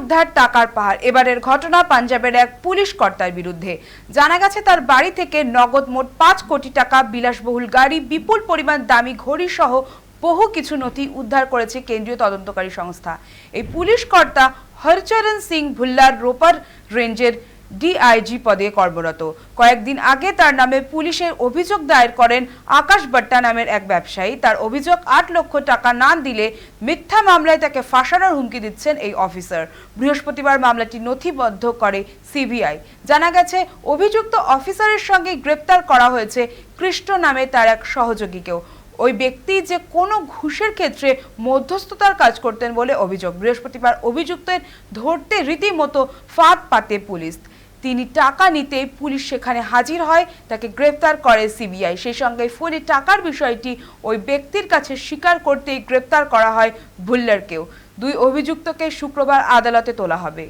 উদ্ধার টাকার পাহাড়। এবারের ঘটনা পাঞ্জাবের এক পুলিশ কর্তার বিরুদ্ধে। জানা গেছে তার বাড়ি থেকে নগদ মোট পাঁচ কোটি টাকা, বিলাসবহুল গাড়ি, বিপুল পরিমাণ দামি ঘড়ি সহ বহু কিছু নথি উদ্ধার করেছে কেন্দ্রীয় তদন্তকারী সংস্থা। এই পুলিশ কর্তা হরচরণ সিং ভুল্লার রোপার রেঞ্জের ডিআইজি পদে কর্মরত। কয়েকদিন আগে তার নামে পুলিশের অভিযোগ দায়ের করেন আকাশ ভট্টা নামের এক ব্যবসায়ী। তার অভিযোগ, আট লক্ষ টাকা না দিলে মিথ্যা মামলায় তাকে ফাঁসানোর হুমকি দিচ্ছেন এই অফিসার। বৃহস্পতিবার মামলাটি নথিবদ্ধ করে সিবিআই জানা গেছে, অভিযুক্ত অফিসারের সঙ্গে গ্রেপ্তার করা হয়েছে কৃষ্ণ নামে তার এক সহযোগীকেও। ওই ব্যক্তি যে কোনো ঘুষের ক্ষেত্রে মধ্যস্থতার কাজ করতেন বলে অভিযোগ। বৃহস্পতিবার অভিযুক্তের ধরতে রীতিমতো ফাঁদ পাতে পুলিশ। তিনি টাকা নিতে পুলিশ সেখানে হাজির হয়, তাকে গ্রেপ্তার করে সিবিআই। সেই সঙ্গে ফোনে টাকার বিষয়টি ওই ব্যক্তির কাছে স্বীকার করতেই গ্রেপ্তার করা হয় ভুল্লারকেও। দুই অভিযুক্তকে শুক্রবার আদালতে তোলা হবে।